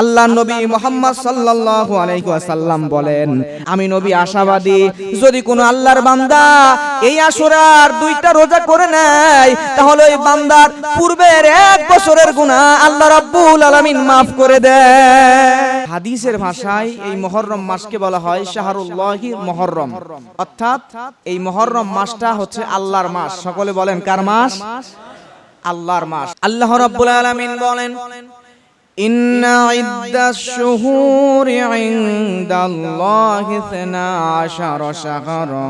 আল্লাহ নবী মোহাম্মদ সাল্লাল্লাহু আলাইহি ওয়াসাল্লাম বলেন, আমি নবী আশাবাদী, যদি কোনো আল্লাহর বান্দা এই আশুরার দুইটা রোজা করে নেয়, তাহলে ওই বান্দার পূর্বের এক বছরের গুনাহ আল্লাহ রাব্বুল আলামিন maaf করে দেয়। হাদিসের ভাষায় এই মুহররম মাসকে বলা হয় শাহরুল্লাহি মুহররম অর্থাৎ এই মুহররম মাসটা হচ্ছে আল্লাহর মাস। সকলে বলেন কার মাস? আল্লাহর মাস। আল্লাহ রাব্বুল আলামিন বলেন إن عدة الشهور عند الله اثنا عشر شهرا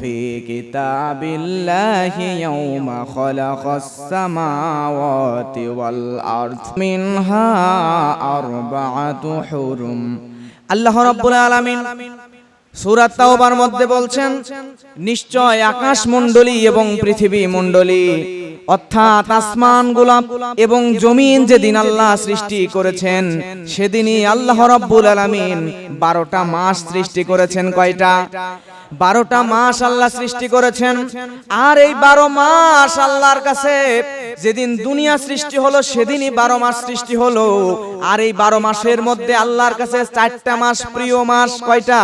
في كتاب الله يوم خلق السماوات والأرض منها أربعة حرم আল্লাহ রাব্বুল আলামিন সূরা তাওবার মধ্যে বলছেন নিশ্চয় আকাশ মণ্ডলী এবং পৃথিবী মণ্ডলী অর্থাৎ আসমান গোলাপ এবং জমিন যেদিন আল্লাহ সৃষ্টি করেছেন সেদিনই আল্লাহ রাব্বুল আলামিন বারোটা মাস সৃষ্টি করেছেন কয়টা? বারোটা মাস আল্লাহ সৃষ্টি করেছেন। আর এই বারো মাস আল্লাহর কাছে যেদিন দুনিয়া সৃষ্টি হলো সেদিনই বারো মাস সৃষ্টি হলো। আর এই বারো মাসের মধ্যে আল্লাহর কাছে চারটা মাস প্রিয় মাস কয়টা?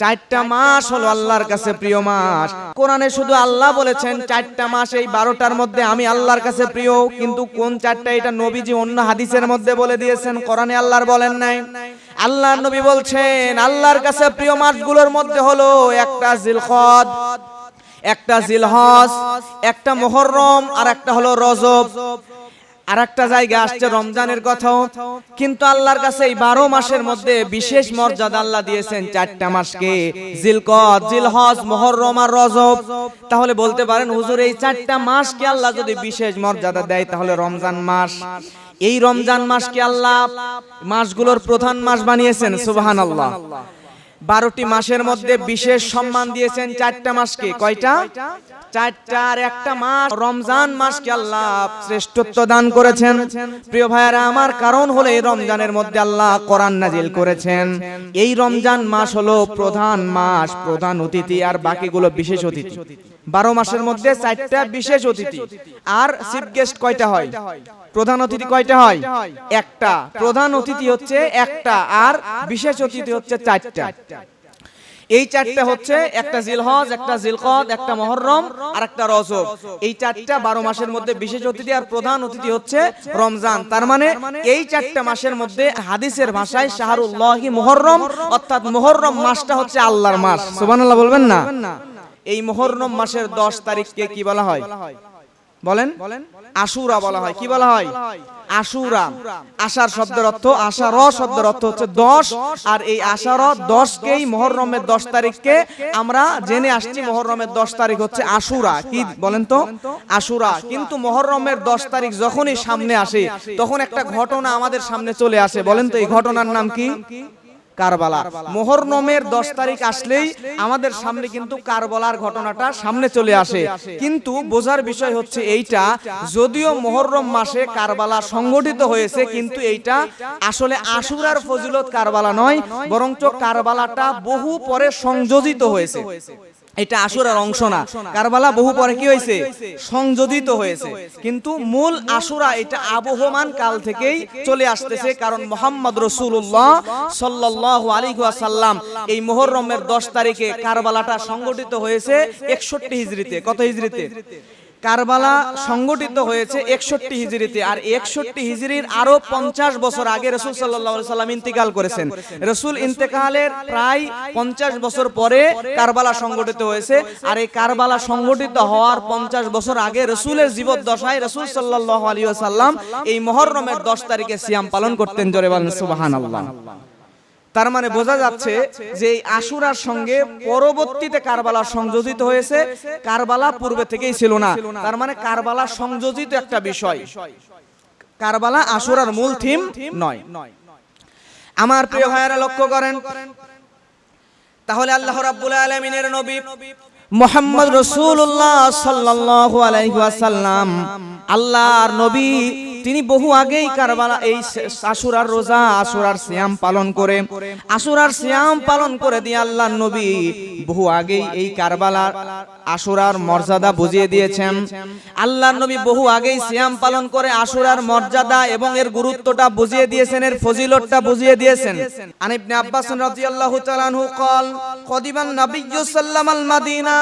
চারটা মাস হলো আল্লাহর কাছে প্রিয় মাস। কোরআনে শুধু আল্লাহ বলেছেন চারটা মাস এই বারোটার মধ্যে আমি আল্লাহর কাছে প্রিয় কিন্তু কোন চারটা এটা নবীজি অন্য হাদিসের মধ্যে বলে দিয়েছেন কোরআনে আল্লাহর বলেন নাই। আল্লাহ নবী বলছেন আল্লাহর কাছে প্রিয় মাসগুলোর মধ্যে হলো একটা জিলখদ একটা জিলহজ একটা মোহররম আর একটা হলো রজব। আর একটা জায়গা আসছে রমজানের কথাও। কিন্তু আল্লাহর কাছে এই বারো মাসের মধ্যে বিশেষ মর্যাদা আল্লাহ দিয়েছেন চারটা মাসকে। জিলকত জিলহজ মোহররম আর রজব। তাহলে বলতে পারেন হুজুর এই চারটা মাসকে আল্লাহ যদি বিশেষ মর্যাদা দেয় তাহলে রমজান মাস। এই রমজান মাসকে আল্লাহ মাসগুলোর প্রধান মাস বানিয়েছেন সুবাহান আল্লাহ বারোটি মাসের মধ্যে বিশেষ সম্মান দিয়েছেন চারটা মাসকে। কয়টা? চারটার একটা মাস, রমজান মাসকে আল্লাহ শ্রেষ্ঠত্ব দান করেছেন। প্রিয় ভাইয়ারা, আমার কারণ হলো রমজানের মধ্যে আল্লাহ কোরআন নাজিল করেছেন। এই রমজান মাস হলো প্রধান মাস, প্রধান অতিথি আর বাকিগুলো বিশেষ অতিথি। বারো মাসের মধ্যে চারটা বিশেষ অতিথি। আর চিফ গেস্ট কয়টা হয়? প্রধান অতিথি কয়টা হয়? একটা। প্রধান অতিথি হচ্ছে একটা আর বিশেষ অতিথি হচ্ছে চারটা। এই চারটা হচ্ছে একটা জিলহজ একটা জিলকদ একটা মহররম আর একটা রজব। এই চারটা বারো মাসের মধ্যে বিশেষ অতিথি আর প্রধান অতিথি হচ্ছে রমজান। তার মানে এই চারটা মাসের মধ্যে হাদিসের ভাষায় শাহরুল্লাহি মুহররম অর্থাৎ মুহররম মাসটা হচ্ছে আল্লাহর মাস। সুবহানাল্লাহ বলবেন না? এই মুহররম মাসের দশ তারিখকে কি বলা হয়? বলেন? আশুরা বলা হয়। কি বলা হয়? আশুরা। আশার। শব্দের অর্থ আশার শব্দের অর্থ হচ্ছে দশ। আর এই আশার দশকেই মহরমের দশ তারিখকে আমরা জেনে আসছি মহরমের দশ তারিখ হচ্ছে আশুরা। কি বলেন তো? আশুরা। কিন্তু মহরমের দশ তারিখ যখনই সামনে আসে তখন একটা ঘটনা আমাদের সামনে চলে আসে। বলেন তো এই ঘটনার নাম কি? কারবালা। মোহরনমের দশ তারিখ আসলেই আমাদের সামনে কিন্তু কারবালার ঘটনাটা সামনে চলে আসে। কিন্তু বোঝার বিষয় হচ্ছে এইটা যদিও মোহররম মাসে কারবালা সংগঠিত হয়েছে কিন্তু এইটা আসলে আশুরার ফজিলত কারবালা নয় বরঞ্চ কারবালাটা বহু পরে সংযোজিত হয়েছে। এটা আশুরার অংশ না। কারবালা বহু পরে কি হয়েছে? সংযোজিত হয়েছে। কিন্তু মূল আশুরা এটা আবহমান কাল থেকেই চলে আসতেছে। কারণ মোহাম্মদ রসুল্লাহ সাল্লাহ আলী সাল্লাম এই মোহররমের দশ তারিখে কারবালাটা সংগঠিত হয়েছে একষট্টি হিজড়িতে? কত হিজড়িতে? কারবালা সংগঠিত হয়েছে একষট্টি হিজড়িতে। আর একষট্টি হিজড়ির আরও পঞ্চাশ বছর আগে রসুল সাল্লাহ সাল্লাম ইন্তিকাল করেছেন। রসুল ইন্তেকালের প্রায় পঞ্চাশ বছর পরে কারবালা সংগঠিত হয়েছে। আর এই কারবালা সংগঠিত হওয়ার পঞ্চাশ বছর আগে রসুলের জীবদ্দশায় রসুল সাল্লাহ আলী সাল্লাম এই মহরমের দশ তারিখে সিয়াম পালন করতেন। জোরে বলেন সুবাহান আল্লাহ তার মানে বোঝা যাচ্ছে যে এই আশুরার সঙ্গে পরবর্তীতে কারবালা সংযোজিত হয়েছে। কারবালা পূর্বে থেকেই ছিল না। তার মানে কারবালা সংযোজিত একটা বিষয়। কারবালা আশুরার মূল থিম নয়। আমার প্রিয় ভাইয়েরা লক্ষ্য করেন। তাহলে আল্লাহ রাব্বুল আলামিনের নবী মোহাম্মদ রসুল্লাহ সাল্লাল্লাহু আলাইহি ওয়াসাল্লাম। আল্লাহর নবী তিনি বহু আগেই কারবালা এই আশুরার রোজা আশুরার সিয়াম পালন করে আশুরার সিয়াম পালন করে দিয়ে আল্লাহ নবী বহু আগেই এই কারবালার আশুরার মর্যাদা বুঝিয়ে দিয়েছেন আল্লাহ নবী বহু আগেই সিয়াম পালন করে আশুরার মর্যাদা এবং এর গুরুত্বটা বুঝিয়ে দিয়েছেন এর ফজিলতটা বুঝিয়ে দিয়েছেন আন ইবনে আব্বাস রাদিয়াল্লাহু তাআলা আনহু قال قدمان নবী সাল্লাল্লাহু মাদিনা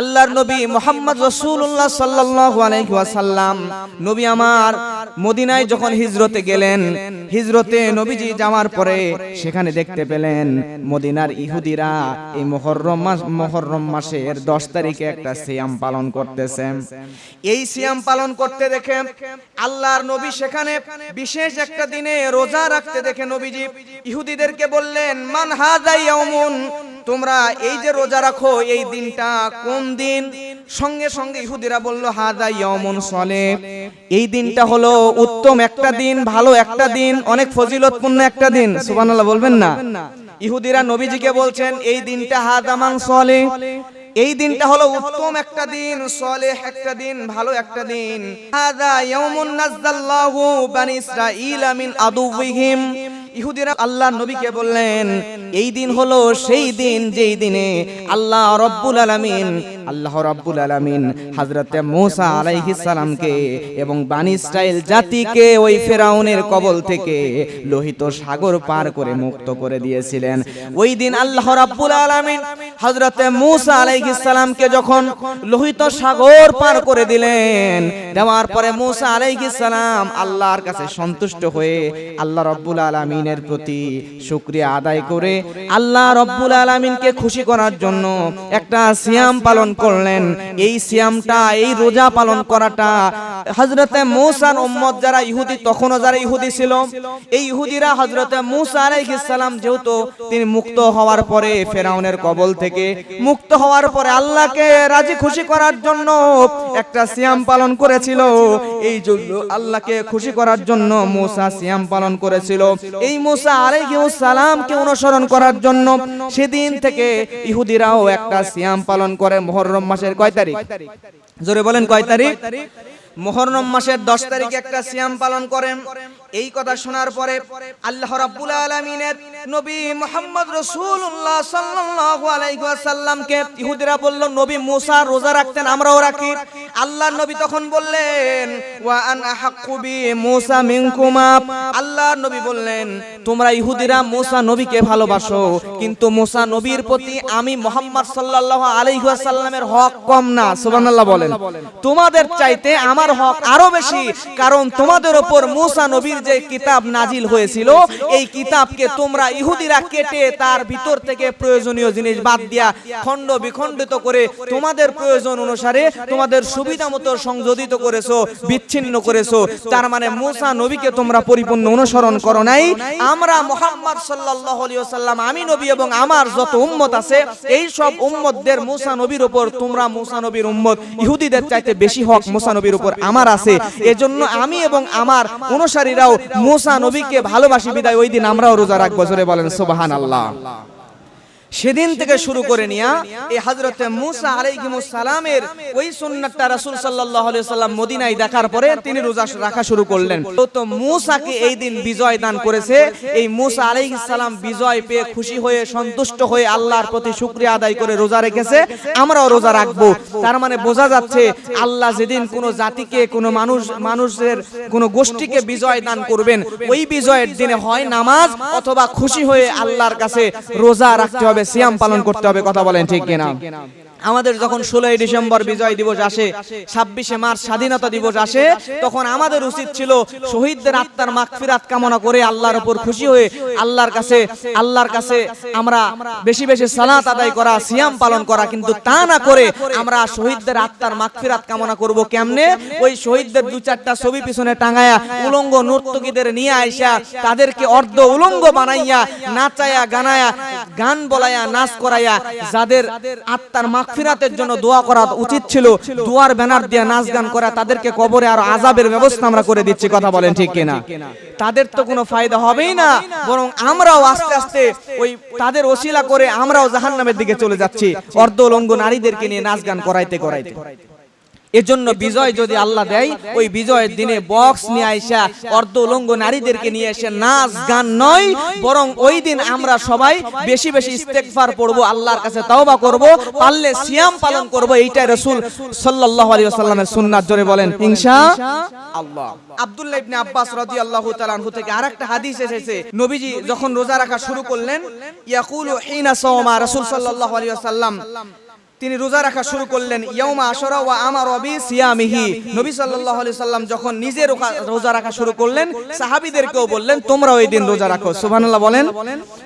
আল্লাহর নবী মোহাম্মদ রাসূলুল্লাহ সাল্লাল্লাহু আলাইহি নবী আমার মদিনায় যখন হিজরতে গেলেন, হিজরতে নবীজি যাওয়ার পরে সেখানে দেখতে পেলেন মদিনার ইহুদিরা এই মুহররম মাস মুহররম মাসের 10 তারিখে একটা সিয়াম পালন করতেছে। এই সিয়াম পালন করতে দেখে আল্লাহর নবী সেখানে বিশেষ একটা দিনে রোজা রাখতে দেখে নবীজি ইহুদিদেরকে বললেন, মান ইয়াউমুন? তোমরা এই যে রোজা রাখো, এই দিনটা কোন দিন? সঙ্গে সঙ্গে ইহুদিরা বলল, হাদা ইয়ামুন সলে। এই দিনটা হলো উত্তম একটা দিন, ভালো একটা দিন, অনেক ফজিলতপূর্ণ একটা দিন। সুবহানাল্লাহ, বলবেন না? ইহুদিরা নবীজিকে বলছেন, এই দিনটা হাদামান সলে। এই দিনটা হলো উত্তম একটা দিন, সলেহ একটা দিন, ভালো একটা দিন। হাদা ইয়াউমুন নাযাল্লাহু বানি ইসরাঈলা মিন আদুবিহিম ইহুদিরা আল্লাহ নবীকে বললেন, এই দিন হলো সেই দিন যেই দিনে আল্লাহ রব্বুল আলামিন আল্লাহ রব্বুল আলামিন হযরতে মূসা আলাইহিস সালামকে এবং বানি ইসরাইল জাতিকে ওই ফেরাউনের কবল থেকে লোহিত সাগর পার করে মুক্ত করে দিয়েছিলেন। ওই দিন আল্লাহ রাব্বুল আলামিন হযরতে মূসা আলাইহিস সালামকে যখন লোহিত সাগর পার করে দিলেন, দেওয়ার পরে মূসা আলাইহিস সালাম আল্লাহর কাছে সন্তুষ্ট হয়ে আল্লাহ রব্বুল আলামিনের প্রতি শুকরিয়া আদায় করে আল্লাহ রব্বুল আলামিনকে খুশি করার জন্য একটা সিয়াম পালন করলেন। এই সিয়ামটা, এই রোজা পালন করাটা, হযরতে মূসার উম্মত যারা ইহুদি, তখনও যারা ইহুদি ছিল, এই ইহুদিরা হযরতে মূসা আলাইহিস যেহেতু তিনি মুক্ত হওয়ার পরে ফেরাউনের কবল থেকে মুক্ত হওয়ার পরে আল্লাহকে রাজি খুশি করার জন্য একটা সিয়াম পালন করেছিল। এই জন্য আল্লাহকে খুশি করার জন্য মূসা সিয়াম পালন করেছিল। এই মূসা আলাইহিস সালামকে অনুসরণ করার জন্য সেদিন থেকে ইহুদিরাও একটা সিয়াম পালন করে মুহররম মাসের কয় তারিখ? জোরে বলেন কয় তারিখ? মুহররম মাসের 10 তারিখে একটা সিয়াম পালন করেন। এই কথা শোনার পরে আল্লাহ রাব্বুল আলামিনের নবী মুহাম্মদ রাসূলুল্লাহ সাল্লাল্লাহু আলাইহি ওয়াসাল্লামকে ইহুদিরা বলল, নবী মুসা রোজা রাখতেন, আমরাও রাখি। আল্লাহর নবী তখন বললেন, ওয়া আন আহাক্কু বি মুসা মিনকুমা। আল্লাহর নবী বললেন, তোমরা ইহুদিরা মুসা নবীকে ভালোবাসো, কিন্তু মুসা নবীর প্রতি আমি মুহাম্মদ সাল্লাল্লাহু আলাইহি ওয়াসাল্লামের হক কম না। সুবহানাল্লাহ বলেন। তোমাদের চাইতে আমার হক আরও বেশি, কারণ তোমাদের উপর মুসা নবীর যে কিতাব নাজিল হয়েছিল, এই কিতাবকে তোমরা ইহুদিরা কেটে তার ভিতর থেকে প্রয়োজনীয় জিনিস বাদ দিয়া খণ্ড বিখণ্ডিত করে তোমাদের প্রয়োজন অনুসারে তোমাদের সুবিধা মতো সংযোজিত করেছ, বিচ্ছিন্ন করেছ। তার মানে মুসা নবীকে তোমরা পরিপূর্ণ অনুসরণ করো নাই। আমরা মোহাম্মদ সাল্লাল্লাহু আলাইহি ওয়াসাল্লাম, আমি নবী এবং আমার যত উম্মত আছে, এই সব উম্মতদের মুসা নবীর উপর, তোমরা মুসা নবীর উম্মত, ইহুদিদের চাইতে বেশি হক মুসা নবীর উপর আমার আছে। এজন্য আমি এবং আমার অনুসারীরাও মুসা নবীকে ভালোবাসি বিদায়। ওই দিন আমরাও রোজা রাখব জোরে বলেন সুবহানাল্লাহ। সেদিন থেকে শুরু করে নিয়া এই হযরতে মুসা সালামের ওই সুন্নাতটা রাসূল সাল্লাল্লাহু আলাইহি সাল্লাম মদিনায় দেখার পরে তিনি রোজা রাখা শুরু করলেন। তো মুসাকে এই দিন বিজয় দান করেছে। এই মুসা আলাইহিস সালাম বিজয় পেয়ে খুশি হয়ে সন্তুষ্ট হয়ে আল্লাহর প্রতি শুকরিয়া আদায় করে রোজা রেখেছে। আমরাও রোজা রাখব। তার মানে বোঝা যাচ্ছে আল্লাহ যেদিন কোনো জাতিকে কোনো মানুষ মানুষের কোনো গোষ্ঠীকে বিজয় দান করবেন ওই বিজয়ের দিনে হয় নামাজ অথবা খুশি হয়ে আল্লাহর কাছে রোজা রাখতে হবে সিয়াম পালন করতে হবে কথা বলেন ঠিক কিনা? আমাদের যখন ষোলোই ডিসেম্বর বিজয় দিবস আসে ছাব্বিশে মার্চ স্বাধীনতা দিবস আসে তখন আমাদের উচিত ছিল শহীদদের আত্মার মাগফিরাত কামনা করে আল্লাহর উপর খুশি হয়ে আল্লাহর কাছে আল্লাহর কাছে আমরা বেশি বেশি সালাত আদায় করা সিয়াম পালন করা কিন্তু তা না করে আমরা শহীদদের আত্মার মাগফিরাত কামনা করব কেমনে? ওই শহীদদের দু চারটা ছবি পিছনে টাঙায়া উলঙ্গ নর্তকীদের নিয়ে আইসা তাদেরকে অর্ধ উলঙ্গ বানাইয়া নাচায়া গানায়া গান বলাইয়া নাচ করাইয়া যাদের আত্মার মাগফিরাতের জন্য দোয়া করা উচিত ছিল। দোয়ার ব্যানার দিয়ে নাচ গান করা তাদেরকে কবরে আর আজাবের ব্যবস্থা আমরা করে দিচ্ছি কথা বলেন ঠিক কিনা? তাদের তো কোনো ফায়দা হবেই না বরং আমরাও আস্তে আস্তে ওই তাদের ওসিলা করে আমরাও জাহান্নামের দিকে চলে যাচ্ছি। অর্ধ নারীদেরকে নিয়ে নাচ গান করাইতে। করাইতে। এজন্য বিজয় যদি আল্লাহ দেয় ওই বিজয়ের দিনে বক্স নিয়ে আইসা অর্ধ উলঙ্গ নারীদেরকে নিয়ে এসে নাচ গান নয় বরং ওই দিন আমরা সবাই বেশি বেশি ইস্তেগফার পড়ব আল্লাহর কাছে তাওবা করব পারলে সিয়াম পালন করব এইটাই রাসূল সাল্লাল্লাহু আলাইহি ওয়াসাল্লামের সুন্নাত জোরে বলেন ইনশা আল্লাহ। আব্দুল্লাহ ইবনে আব্বাস রাদিয়াল্লাহু তাআলা আনহু থেকে আরেকটা হাদিস এসেছে নবীজি যখন রোজা রাখা শুরু করলেন ইয়াকুলু হিনা সাওমা রাসূল সাল্লাল্লাহু আলাইহি ওয়াসাল্লাম তিনি রোজা রাখা শুরু করলেন ইয়াউমা আশরা ওয়া আমার রবি সিয়ামিহি। নবী সাল্লাল্লাহু আলাইহি সাল্লাম যখন নিজে রোজা- রাখা শুরু করলেন, সাহাবীদেরকেও বললেন তোমরা ওই দিন রোজা রাখো। সুবহানাল্লাহ বলেন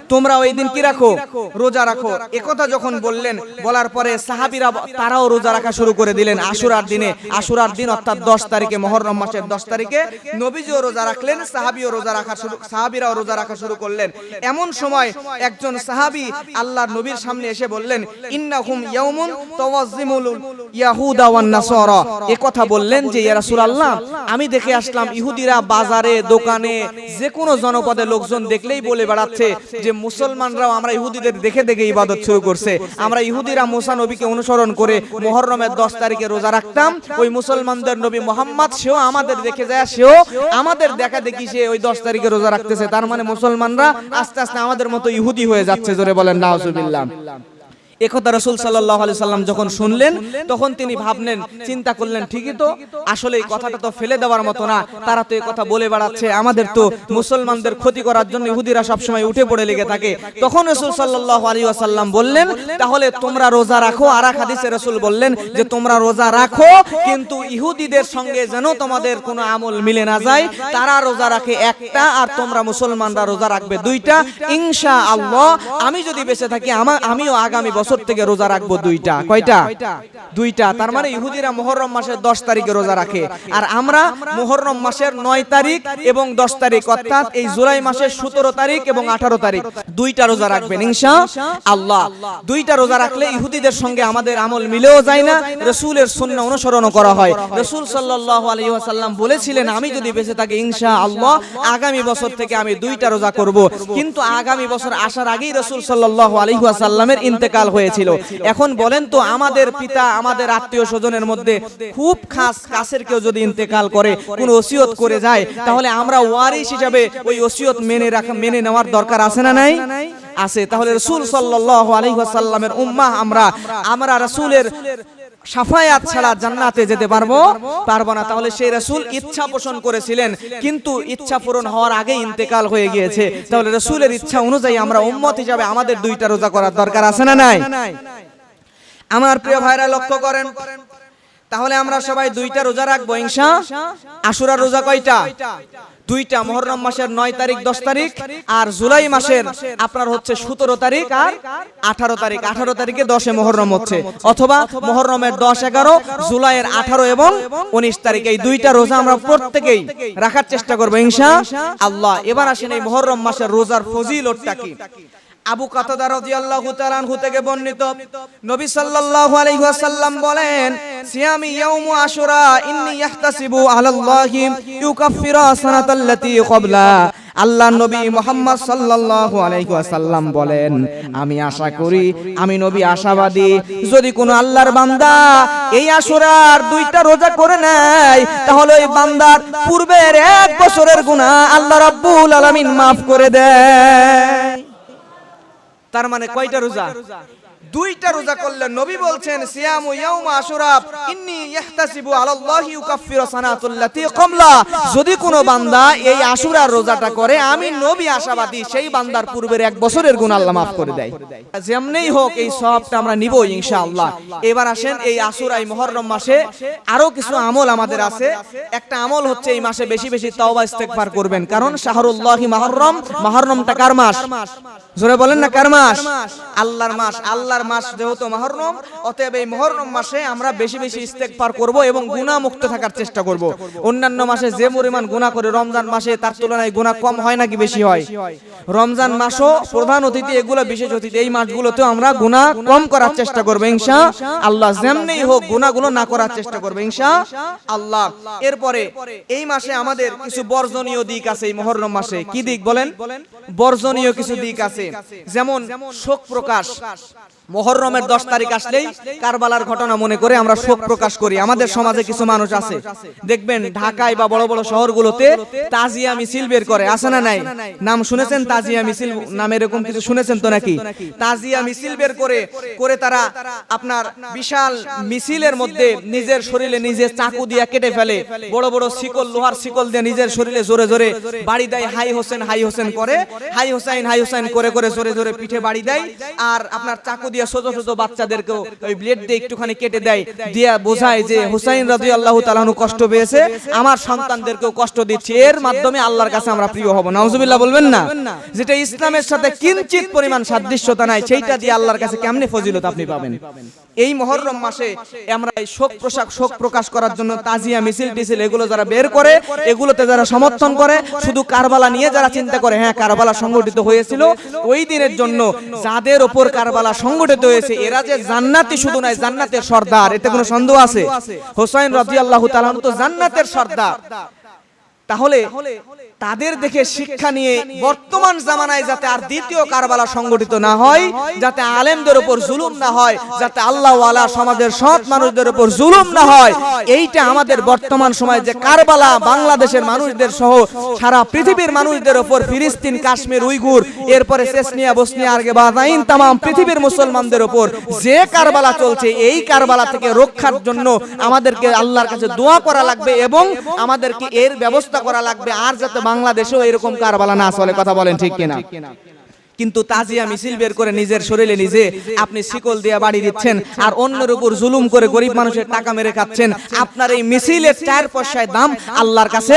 তোমরা ওই দিন কি রাখো? রোজা রাখো। একথা যখন বললেন, বলার পরে সাহাবীরা তারাও রোজা রাখা শুরু করে দিলেন আশুরার দিনে। আশুরার দিন অর্থাৎ 10 তারিখে মুহররম মাসের 10 তারিখে নবীজিও রোজা রাখলেন, সাহাবীও রোজা রাখা শুরু সাহাবীরাও রোজা রাখা শুরু করলেন। এমন সময় একজন সাহাবী আল্লাহর নবীর সামনে এসে বললেন, ইন্নাহুম ইয়াউমুন আমি দেখে আসলাম ইহুদিরা বাজারে, দোকানে যে কোনো জনপদে লোকজন দেখলেই বলে বেড়াচ্ছে যে, মুসলমানরাও আমরা ইহুদিদের দেখে দেখে ইবাদত শুরু করছে। আমরা ইহুদিরা মুসা নবীকে অনুসরণ করে মুহররমের 10 তারিখে রোজা রাখতাম। ওই মুসলমানদের নবী মোহাম্মদ, সেও আমাদের দেখে যায়, সেও আমাদের দেখা দেখি সে ওই 10 তারিখে রোজা রাখতেছে। তার মানে মুসলমানরা আস্তে আস্তে আমাদের মতো ইহুদি হয়ে যাচ্ছে, জোরে বলেন, নাউজুবিল্লাহ। একথা রসুল সাল্লাহ আলি সাল্লাম যখন শুনলেন, তখন তিনি ভাবলেন, চিন্তা করলেন, ঠিকই তো, আসলে এই কথাটা তো ফেলে দেওয়ার মতো না। তারা তো এই কথা বলে বেড়াচ্ছে। আমাদের তো মুসলমানদের ক্ষতি করার জন্য ইহুদিরা সবসময় উঠে পড়ে লেগে থাকে। তখন রসুল সাল্লাহ আলী আসাল্লাম বললেন, তাহলে তোমরা রোজা রাখো। আর এক হাদিসে রসুল বললেন যে, তোমরা রোজা রাখো, কিন্তু ইহুদিদের সঙ্গে যেন তোমাদের কোনো আমল মিলে না যায়। তারা রোজা রাখে একটা, আর তোমরা মুসলমানরা রোজা রাখবে দুইটা। ইনশা আল্লাহ আমি যদি বেঁচে থাকি, আমা- আমিও আগামী বছর থেকে রোজা রাখব দুইটা। কয়টা? দুইটা। তার মানে ইহুদিরা মোহররম মাসের দশ তারিখে রোজা রাখে। আর আমরা মোহররম মাসের নয় তারিখ এবং দশ তারিখ অর্থাৎ এই জুলাই মাসের সতেরো তারিখ এবং আঠারো তারিখ। দুইটা রোজা রাখবেন। ইনশা আল্লাহ। দুইটা রোজা রাখলে ইহুদিদের সঙ্গে আমাদের আমল মিলেও যায় না। রসুলের সুন্নাহ অনুসরণও করা হয়। রসুল সাল্লাল্লাহু আলাইহি ওয়াসাল্লাম বলেছিলেন আমি যদি বেঁচে থাকি ইনশা আল্লাহ আগামী বছর থেকে আমি দুইটা রোজা করব। কিন্তু আগামী বছর আসার আগেই রসুল সাল্লাল্লাহু আলাইহি ওয়াসাল্লামের ইন্তেকাল হয়েছিল। এখন বলেন তো আমাদের পিতা আমাদের আত্মীয় স্বজনের মধ্যে খুব খাস কাছের কেউ যদি ইন্তেকাল করে কোন ওসিয়ত করে যায় তাহলে আমরা ওয়ারিস হিসাবে ওই ওসিয়ত মেনে রাখা মেনে নেওয়ার দরকার আছে না নাই? আছে তাহলে রসুল সাল্লাল্লাহু আলাইহি ওয়াসাল্লামের উম্মাহ আমরা আমরা রাসূলের সাফায়াত ছাড়া জান্নাতে যেতে পারব? পারব না। তাহলে সেই রাসূল ইচ্ছা পোষণ করেছিলেন। কিন্তু ইচ্ছা পূরণ হওয়ার আগে ইন্তেকাল হয়ে গিয়েছে। তাহলে রাসূলের ইচ্ছা অনুযায়ী আমরা উম্মত হিসাবে আমাদের দুইটা রোজা করার দরকার আছে না নাই? আমার প্রিয় ভাইরা লক্ষ্য করেন তাহলে আমরা সবাই দুইটা রোজা রাখব ইনশা। আশুরা রোজা কয়টা? দুইটা মহররম মাসের নয় তারিখ দশ তারিখ আর জুলাই মাসের আপনার হচ্ছে সতেরো তারিখ আর আঠারো তারিখ। আঠারো তারিখে দশে মহররম হচ্ছে। অথবা মহররমের দশ এগারো জুলাইয়ের আঠারো এবং উনিশ তারিখ এই দুইটা রোজা আমরা প্রত্যেকেই রাখার চেষ্টা করব ইনশা। আল্লাহ এবার আসেন এই মহররম মাসের রোজার ফজিলতটা কি? আবু কাতাদা রাদিয়াল্লাহু তাআলা আনহু থেকে বর্ণিত। নবী সাল্লাল্লাহু আলাইহি ওয়াসাল্লাম বলেন, সিয়ামি ইয়াউমু আশুরা, ইন্নী ইয়াহতাসিবু আলাল্লাহি ইউকাফফিরু সানাতাল্লাতী ক্বাবলা আল্লাহ নবী মোহাম্মদ সাল্লাল্লাহু আলাইহি ওয়াসাল্লাম বলেন, আমি আশা করি, আমি নবী আশাবাদী। যদি কোনো আল্লাহর বান্দা এই আশুরার দুইটা রোজা করে নেয়, তাহলে ওই বান্দার পূর্বের এক বছরের গুনাহ আল্লাহ রাব্বুল আলামিন মাফ করে দেয় তার মানে কয়টা রোজা? দুইটা রোজা করলেন নবী বলছেন, সিয়ামু ইয়াউমা আশুরা, ইন্নী ইয়াহতাসিবু আলাল্লাহি ইউকাফফিরু সানাতুল্লাতি কমলা। যদি কোনো বান্দা এই আশুরার রোজাটা করে, আমি নবী আশাবাদী সেই বান্দার পূর্বের এক বছরের গুনাহ আল্লাহ মাফ করে দেয়। যেমনেই হোক, এই সবটা আমরা নিব ইনশাআল্লাহ। এবার আসেন এই আশুরা এই মুহররম মাসে আরও কিছু আমল আমাদের আছে। একটা আমল হচ্ছে এই মাসে বেশি বেশি তাওবা ইস্তেগফার করবেন। কারণ শাহরুল্লাহি মুহররম, মুহররমটা কার মাস? জোরে বলেন না, কার মাস? আল্লাহর মাস আল্লাহর মাস যেহেতু মহরম, অতএব এই মহরম মাসে আমরা বেশি বেশি ইস্তেগফার করব এবং গুনাহ মুক্ত থাকার চেষ্টা করব। অন্যান্য মাসে যে পরিমাণ গুনাহ করে রমজান মাসে, তার তুলনায় গুনাহ কম হয় নাকি বেশি হয়? রমজান মাসও প্রধান অতিথি, এগুলো বিশেষ অতিথি। এই মাসগুলোতেও আমরা গুনাহ কম করার চেষ্টা করব, ইনশা আল্লাহ। যেমনিই হোক গুনাহগুলো না করার চেষ্টা করব, ইনশা আল্লাহ। এরপরে এই মাসে আমাদের কিছু বর্জনীয় দিক আছে এই মহরম মাসে। কি দিক বলেন? বর্জনীয় কিছু দিক আছে। যেমন শোক প্রকাশ। মোহররমের দশ তারিখ আসলেই কারবালার ঘটনা মনে করে আমরা শোক প্রকাশ করি। আমাদের সমাজে কিছু মানুষ আছে। দেখবেন ঢাকায় বা বড় বড় শহরগুলোতে তাজিয়া মিছিল বের করে। আছে না নাই? নাম শুনেছেন তাজিয়া মিছিল? নাম এরকম কিছু শুনেছেন তো নাকি? তাজিয়া মিছিল বের করে করে তারা আপনার বিশাল মিছিলের মধ্যে নিজের শরীরে নিজে চাকু দিয়ে কেটে ফেলে। বড় বড় শিকল লোহার শিকল দিয়ে নিজের শরীরে জোরে জোরে বাড়ি দেয় হাই হোসেন হাই হোসেন করে হাই হোসাইন হাই হোসাইন করে। করে জোরে জোরে পিঠে বাড়ি দেয় আর আপনার চাকু দিয়ে ছোট ছোট বাচ্চাদেরকেও ওই ব্লেড দিয়ে একটুখানি কেটে দেয়। দিয়া। বোঝায় যে হুসাইন রাজি আল্লাহ তালাহু কষ্ট পেয়েছে। আমার সন্তানদেরকেও কষ্ট দিচ্ছে। এর মাধ্যমে আল্লাহর কাছে আমরা প্রিয় হব। নাউজুবিল্লাহ বলবেন না? যেটা ইসলামের সাথে কিঞ্চিত পরিমাণ সাদৃশ্যতা নাই। সেইটা দিয়ে আল্লাহর কাছে কেমনে ফজিলত আপনি পাবেন? এই মহরম মাসে আমরা এই শোক পোশাক শোক প্রকাশ করার জন্য তাজিয়া মিছিল টিছিল এগুলো যারা বের করে এগুলোতে যারা সমর্থন করে শুধু কারবালা নিয়ে যারা চিন্তা করে হ্যাঁ কারবালা সংগঠিত হয়েছিল ওই দিনের জন্য যাদের ওপর কারবালা সংগঠিত হয়েছে এরা যে জান্নাতি শুধু নয়, জান্নাতের সর্দার, এতে কোনো সন্দেহ আছে? হোসাইন রাদিয়াল্লাহু তাআলা তো জান্নাতের সর্দার। তাহলে তাদের দেখে শিক্ষা নিয়ে বর্তমান জামানায় যাতে আর দ্বিতীয় কারবালা সংগঠিত না হয় যাতে আলেমদের উপর জুলুম না হয় যাতে আল্লাহ সমাজের সৎ মানুষদের উপর জুলুম না হয়। এইটা আমাদের বর্তমান সময়ে যে কারবালা বাংলাদেশের মানুষদের সহ সারা পৃথিবীর মানুষদের উপর ফিলিস্তিন কাশ্মীর উইগুর এরপরে চেসনিয়া বসনিয়া আরগে বাদাইন তাম পৃথিবীর মুসলমানদের উপর। যে কারবালা চলছে এই কারবালা থেকে রক্ষার জন্য আমাদেরকে আল্লাহর কাছে দোয়া করা লাগবে এবং আমাদেরকে এর ব্যবস্থা করা লাগবে, আর যাতে বাংলাদেশেও এরকম কারবালা না চলে, কথা বলেন ঠিক কিনা? কিন্তু তাজিয়া মিছিল বের করে নিজের শরীরে নিজে আপনি শিকল দিয়ে বাড়ি দিচ্ছেন, আর অন্যের উপর জুলুম করে গরিব মানুষের টাকা মেরে খাচ্ছেন, আপনার এই মিছিলের চার পয়সায় দাম আল্লাহর কাছে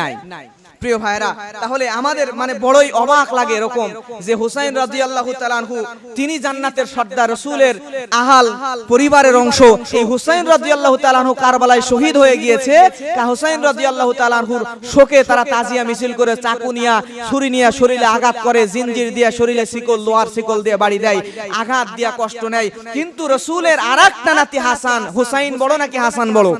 নাই। প্রিয় ভাইরা তাহলে আমাদের মানে বড়ই অবাক লাগে এরকম যে হুসাইন রাদিয়াল্লাহু তাআলাহু তিনি জান্নাতের সর্দার রাসূলের আহাল পরিবারের অংশ। এই হুসাইন রাদিয়াল্লাহু তাআলাহু কারবালায় শহীদ হয়ে গিয়েছে। কা হুসাইন রাদিয়াল্লাহু তাআলাহুর শোকে তারা তাজিয়া মিছিল করে চাকু নিয়া ছুরি নিয়া শরীরে আঘাত করে জিনজির দিয়া শরীরে শিকল লোহার শিকল দিয়ে বাড়ি দেয়। আঘাত দিয়া কষ্ট নেয়। কিন্তু রাসূলের আরেকটা নাতি হাসান হুসাইন বড় নাকি হাসান বড়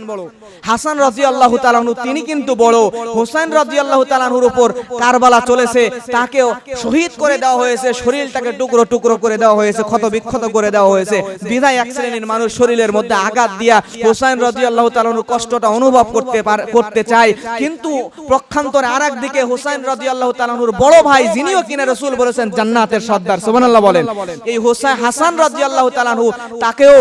হাসান রাজি আল্লাহ তাআলাহু তিনি কিন্তু বড় হুসাইন রাদিয়াল্লাহু তাআলাহুর উপর কারবালা চলেছে, তাকেও শহীদ করে দেওয়া হয়েছে, শরীরটাকে টুকরো টুকরো করে দেওয়া হয়েছে ক্ষত বিক্ষত করে দেওয়া হয়েছে। বিধায় এক শ্রেণির মানুষ শরীরের মধ্যে আঘাত দিয়া হুসাইন রাদিয়াল্লাহু তাআলাহুর কষ্টটা অনুভব করতে করতে চায়। কিন্তু পক্ষান্তরে আরেক দিকে হুসাইন রাদিয়াল্লাহু তাআলাহুর বড় ভাই, যিনিও কিনা রাসূল বলেছেন জান্নাতের সর্দার, সুবহানাল্লাহ বলেন। এই হুসাইন হাসান রাদিয়াল্লাহু তাআলাহু তাকেও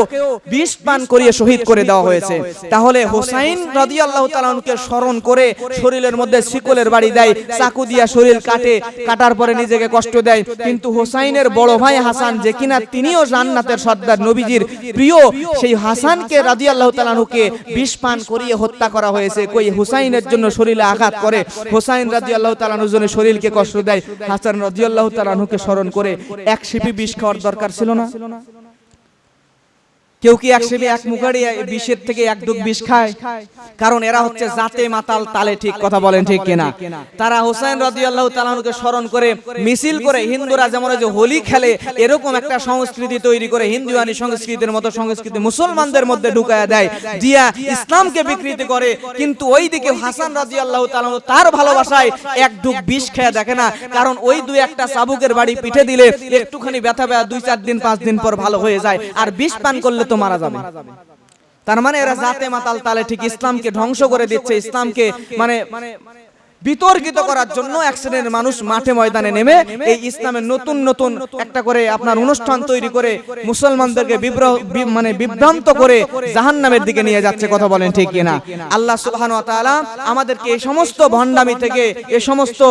বিষ পান করিয়ে শহীদ করে দেওয়া হয়েছে। তাহলে হুসাইন রাদিয়াল্লাহু তাআলাহুকে স্মরণ করে শরীরের মধ্যে শিকলের বাড়ি দেয়, চাকু দিয়া শরীর কাটে, কাটার পরে নিজেকে কষ্ট দেয়। কিন্তু হোসাইনের বড় ভাই হাসান, যে কিনা তিনিও জান্নাতের সর্দার নবীজির প্রিয়, সেই হাসানকে রাদিয়াল্লাহু তাআলাহুকে বিষ পান করিয়ে হত্যা করা হয়েছে। কই, হুসাইনের জন্য শরীরে আঘাত করে। হোসাইন রাদিয়াল্লাহু তাআলাহুর জন্য শরীরকে কষ্ট দেয়। হাসান রাদিয়াল্লাহু তাআলাহুকে স্মরণ করে এক শিপি বিষ খাওয়ার দরকার ছিল না? কেউ কি এক সেবি এক মুখারি বিষের থেকে এক দুগ বিষ খায়? কারণ এরা হচ্ছে জাতে মাতাল তালে ঠিক কথা বলেন ঠিক কিনা? তারা হোসেন রাদিয়াল্লাহু তাআলাকে স্মরণ করে মিছিল করে হিন্দুরা যেমন যে হোলি খেলে এরকম একটা সংস্কৃতি তৈরি করে হিন্দুয়ানি সংস্কৃতির মতো সংস্কৃতি মুসলমানদের মধ্যে ঢুকায়া দেয় দিয়া। ইসলামকে বিকৃতি করে কিন্তু ওই দিকে হাসান রাদিয়াল্লাহু তাআলা তার ভালোবাসায় এক ঢুক বিষ খেয়ে দেখে না কারণ ওই দুই একটা চাবুকের বাড়ি পিঠে দিলে একটুখানি ব্যথা ব্যথা দুই চার দিন পাঁচ দিন পর ভালো হয়ে যায় আর বিষ পান করলে তো মারা যাবে। তার মানে এরা জাতে মাতাল তালে ঠিক ইসলামকে ধ্বংস করে দিচ্ছে ইসলামকে মানে বিতর্কিত করার জন্য এক শ্রেণির মানুষ মাঠে ময়দানে নেমে এই ইসলামের নতুন নতুন একটা করে আপনার অনুষ্ঠান তৈরি করে মুসলমানদেরকে বিব্র- বি- মানে বিভ্রান্ত করে জাহান্নামের দিকে নিয়ে যাচ্ছে কথা বলেন ঠিক কিনা? আল্লাহ সুবহানাহু আমাদেরকে এই সমস্ত ভণ্ডামি থেকে এই সমস্ত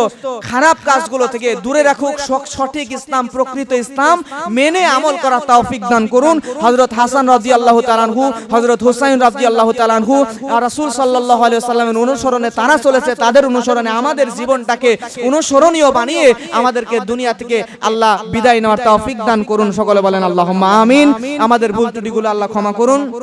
খারাপ কাজগুলো থেকে দূরে রাখুক সঠিক ইসলাম প্রকৃত ইসলাম মেনে আমল করার তৌফিক দান করুন। হযরত হাসান রাদিয়াল্লাহু তাআলা আনহু হযরত হুসাইন রাদিয়াল্লাহু তাআলা আনহু আর রাসূল সাল্লাল্লাহু আলাইহি ওয়াসাল্লামের অনুসরণে তারা চলেছে তাদের অনুসরণে আমাদের জীবনটাকে অনুসরণীয় বানিয়ে আমাদেরকে দুনিয়া থেকে আল্লাহ বিদায় নেওয়ার তৌফিক দান করুন। সকলে বলেন আল্লাহ আমিন। আমাদের ভুল ত্রুটিগুলো আল্লাহ ক্ষমা করুন।